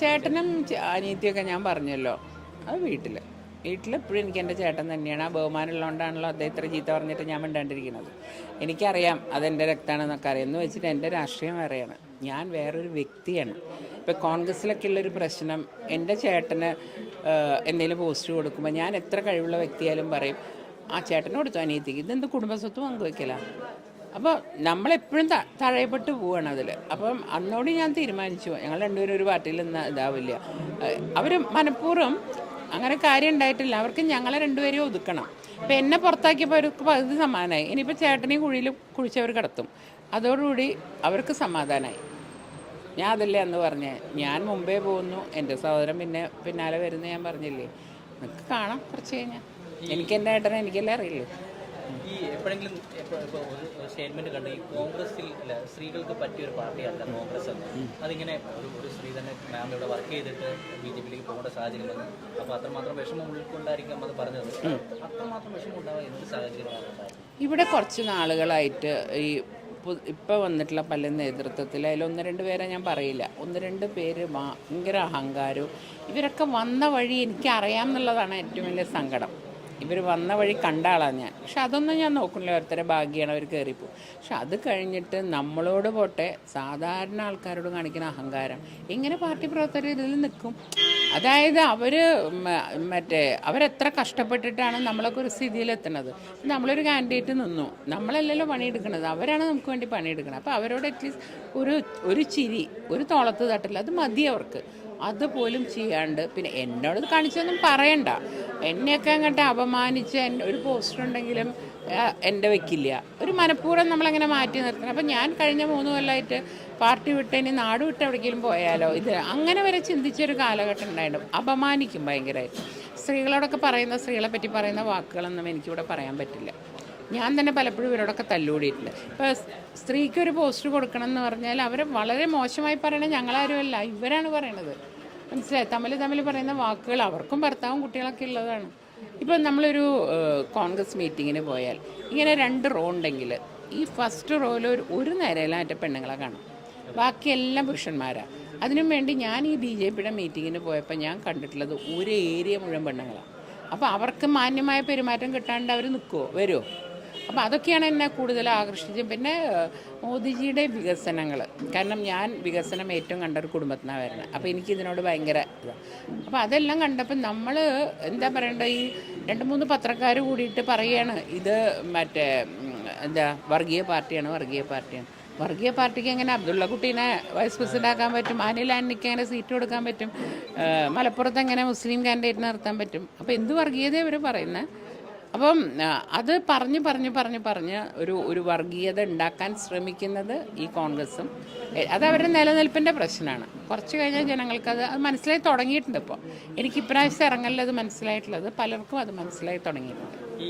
ചേട്ടനും അനിയത്തിയൊക്കെ ഞാൻ പറഞ്ഞല്ലോ. അത് വീട്ടിൽ വീട്ടിലെപ്പോഴും എനിക്ക് എന്റെ ചേട്ടൻ തന്നെയാണ്. ആ ബഹുമാനമുള്ളതുകൊണ്ടാണല്ലോ അദ്ദേഹം ഇത്ര ചീത്ത പറഞ്ഞിട്ട് ഞാൻ മിണ്ടാണ്ടിരിക്കുന്നത്. എനിക്കറിയാം അതെന്റെ രക്തമാണെന്നൊക്കെ അറിയാം. എന്ന് വെച്ചിട്ട് എന്റെ രാഷ്ട്രീയം വേറെയാണ്. ഞാൻ വേറൊരു വ്യക്തിയാണ്. ഇപ്പോൾ കോൺഗ്രസ്സിലൊക്കെ ഉള്ളൊരു പ്രശ്നം എന്റെ ചേട്ടന് എന്തെങ്കിലും പോസ്റ്റ് കൊടുക്കുമ്പോൾ ഞാൻ എത്ര കഴിവുള്ള വ്യക്തിയായാലും പറയും ആ ചേട്ടനോട് അനിയത്തിക്ക് ഇതെന്ത് കുടുംബസ്വത്ത് പങ്കുവെക്കലാണ് അപ്പോൾ നമ്മളെപ്പോഴും തഴയപ്പെട്ട് പോവുകയാണ് അതിൽ അപ്പം അന്നോട് ഞാൻ തീരുമാനിച്ചു. ഞങ്ങൾ രണ്ടുപേരും ഒരു പാർട്ടിയിൽ നിന്ന് ഇതാവില്ല. അവർ മനഃപൂർവം അങ്ങനെ കാര്യം ഉണ്ടായിട്ടില്ല. അവർക്ക് ഞങ്ങളെ രണ്ടുപേരെയും ഒതുക്കണം. അപ്പം എന്നെ പുറത്താക്കിയപ്പോൾ അവർക്ക് പകുതി സമാധാനമായി ഇനിയിപ്പോൾ ചേട്ടനെയും കുഴിയിൽ കുഴിച്ചവർ കിടത്തും. അതോടുകൂടി അവർക്ക് സമാധാനമായി ഞാൻ അതല്ലേ അന്ന് പറഞ്ഞേ. ഞാൻ മുമ്പേ പോകുന്നു. എന്റെ സഹോദരൻ പിന്നെ പിന്നാലെ വരുന്ന ഞാൻ പറഞ്ഞില്ലേ? നിങ്ങൾക്ക് കാണാം കുറച്ച് കഴിഞ്ഞാൽ എനിക്ക് എന്റെ ഏട്ടനെ എനിക്കല്ലേ അറിയില്ലേ? ഈ എപ്പോഴെങ്കിലും ഇപ്പോൾ ഒരു സ്റ്റേറ്റ്മെന്റ് കണ്ട് ഈ കോൺഗ്രസിൽ ഇല്ല, സ്ത്രീകൾക്ക് പറ്റിയ ഒരു പാർട്ടിയല്ല കോൺഗ്രസ് എന്ന്. അതിങ്ങനെ ഒരു ഒരു സ്ത്രീ തന്നെ മാം ഇവിടെ വർക്ക് ചെയ്തിട്ട് ബി ജെ പിയിലേക്ക് പോകേണ്ട സാഹചര്യം വന്നു. അപ്പോൾ അത്രമാത്രം വിഷമം ഉൾക്കൊണ്ടായിരിക്കും അത് പറഞ്ഞത്. അത്രമാത്രം വിഷമം ഉണ്ടാവാൻ എന്ത് സാഹചര്യമാണ് ഇവിടെ കുറച്ച് നാളുകളായിട്ട് ഈ ഇപ്പോൾ വന്നിട്ടുള്ള പല നേതൃത്വത്തിൽ അതിൽ ഒന്ന് രണ്ട് പേരെ ഞാൻ പറയില്ല. ഒന്ന് രണ്ട് പേര് ഭയങ്കര അഹങ്കാരവും ഇവരൊക്കെ വന്ന വഴി എനിക്ക് അറിയാം എന്നുള്ളതാണ് ഏറ്റവും വലിയ സങ്കടം. ഇവർ വന്ന വഴി കണ്ട ആളാണ് ഞാൻ. പക്ഷെ അതൊന്നും ഞാൻ നോക്കുന്നില്ല. ഓരോരുത്തരെ ഭാഗ്യമാണ് അവർ കയറിപ്പോവും പക്ഷെ അത് കഴിഞ്ഞിട്ട് നമ്മളോട് പോട്ടെ സാധാരണ ആൾക്കാരോട് കാണിക്കുന്ന അഹങ്കാരം. ഇങ്ങനെ പാർട്ടി പ്രവർത്തകർ ഇതിൽ നിൽക്കും. അതായത് അവർ മറ്റേ അവരെത്ര കഷ്ടപ്പെട്ടിട്ടാണ് നമ്മളൊക്കെ ഒരു സ്ഥിതിയിലെത്തുന്നത്. നമ്മളൊരു കാൻഡിഡേറ്റ് നിന്നു. നമ്മളല്ലല്ലോ പണിയെടുക്കുന്നത്. അവരാണ് നമുക്ക് വേണ്ടി പണിയെടുക്കുന്നത്. അപ്പോൾ അവരോട് അറ്റ്ലീസ്റ്റ് ഒരു ഒരു ചിരി ഒരു തോളത്ത് തട്ടില്ല. അത് മതി അവർക്ക്. അതുപോലും ചെയ്യാണ്ട് പിന്നെ എന്നോട് കാണിച്ചൊന്നും പറയണ്ട. എന്നെയൊക്കെ അങ്ങോട്ട് അപമാനിച്ച് ഒരു പോസ്റ്റർ ഉണ്ടെങ്കിലും എന്റെ വെക്കില്ല. ഒരു മനഃപൂർവം നമ്മളങ്ങനെ മാറ്റി നിർത്തണം. അപ്പം ഞാൻ കഴിഞ്ഞ മൂന്ന് കൊല്ലമായിട്ട് പാർട്ടി വിട്ട് ഇനി നാട് വിട്ട് എവിടേക്കെങ്കിലും പോയാലോ? ഇത് അങ്ങനെ വരെ ചിന്തിച്ചൊരു കാലഘട്ടം ഉണ്ടായിരുന്നു. അപമാനിക്കും ഭയങ്കരമായിട്ട് സ്ത്രീകളോടൊക്കെ പറയുന്ന സ്ത്രീകളെ പറ്റി പറയുന്ന വാക്കുകളൊന്നും എനിക്കിവിടെ പറയാൻ പറ്റില്ല. ഞാൻ തന്നെ പലപ്പോഴും ഇവരോടൊക്കെ തല്ലുകൂടിയിട്ടുണ്ട്. ഇപ്പോൾ സ്ത്രീക്ക് ഒരു പോസ്റ്റ് കൊടുക്കണം എന്ന് പറഞ്ഞാൽ അവരെ വളരെ മോശമായി പറയണത് ഞങ്ങളാരുമല്ല ഇവരാണ് പറയണത്. മനസ്സിലായി? തമ്മിൽ തമ്മിൽ പറയുന്ന വാക്കുകൾ അവർക്കും ഭർത്താവും കുട്ടികളൊക്കെ ഉള്ളതാണ്. ഇപ്പം നമ്മളൊരു കോൺഗ്രസ് മീറ്റിങ്ങിന് പോയാൽ ഇങ്ങനെ രണ്ട് റോ ഉണ്ടെങ്കിൽ ഈ ഫസ്റ്റ് റോയിൽ ഒരു ഒരു നിരയിലാറ്റ പെണ്ണുങ്ങളെ കാണും. ബാക്കിയെല്ലാം പുരുഷന്മാരാണ് അതിനും വേണ്ടി ഞാൻ ഈ ബി ജെ പിയുടെ മീറ്റിങ്ങിന് പോയപ്പോൾ ഞാൻ കണ്ടിട്ടുള്ളത് ഒരു ഏരിയ മുഴുവൻ പെണ്ണുങ്ങളാണ് അപ്പോൾ അവർക്ക് മാന്യമായ പെരുമാറ്റം കിട്ടാണ്ട് അവർ നിൽക്കുമോ വരുമോ അപ്പോൾ അതൊക്കെയാണ് എന്നെ കൂടുതൽ ആകർഷിച്ചത്. പിന്നെ മോദിജിയുടെ വികസനങ്ങൾ കാരണം ഞാൻ വികസനം ഏറ്റവും കണ്ട ഒരു കുടുംബത്തിനാണ് വരുന്നത് അപ്പോൾ എനിക്ക് ഇതിനോട് ഭയങ്കര ഇതാണ് അപ്പോൾ അതെല്ലാം കണ്ടപ്പോൾ നമ്മൾ എന്താ പറയണ്ട ഈ രണ്ട് മൂന്ന് പത്രക്കാർ കൂടിയിട്ട് പറയുകയാണ് ഇത് മറ്റേ എന്താ വർഗീയ പാർട്ടിയാണ് വർഗീയ പാർട്ടിയാണ്. വർഗീയ പാർട്ടിക്ക് എങ്ങനെ അബ്ദുള്ള കുട്ടീനെ വൈസ് പ്രസിഡന്റ് ആക്കാൻ പറ്റും? അനിൽ ആന്റിക്ക് എങ്ങനെ സീറ്റ് കൊടുക്കാൻ പറ്റും? മലപ്പുറത്ത് എങ്ങനെ മുസ്ലിം കാൻഡിഡേറ്റ് നിർത്താൻ പറ്റും? അപ്പോൾ എന്ത് വർഗീയത ഇവർ പറയുന്നത് അപ്പം അത് പറഞ്ഞ് പറഞ്ഞ് പറഞ്ഞ് പറഞ്ഞ് ഒരു ഒരു വർഗീയത ഉണ്ടാക്കാൻ ശ്രമിക്കുന്നത് ഈ കോൺഗ്രസും. അത് അവരുടെ നിലനിൽപ്പിന്റെ പ്രശ്നമാണ്. കുറച്ച് കഴിഞ്ഞാൽ ജനങ്ങൾക്ക് അത് അത് മനസ്സിലായി തുടങ്ങിയിട്ടുണ്ട് ഇപ്പോൾ എനിക്ക് ഇപ്രാവശ്യം ഇറങ്ങലിൽ അത് മനസ്സിലായിട്ടുള്ളത് പലർക്കും അത് മനസ്സിലായി തുടങ്ങിയിട്ടുണ്ട്.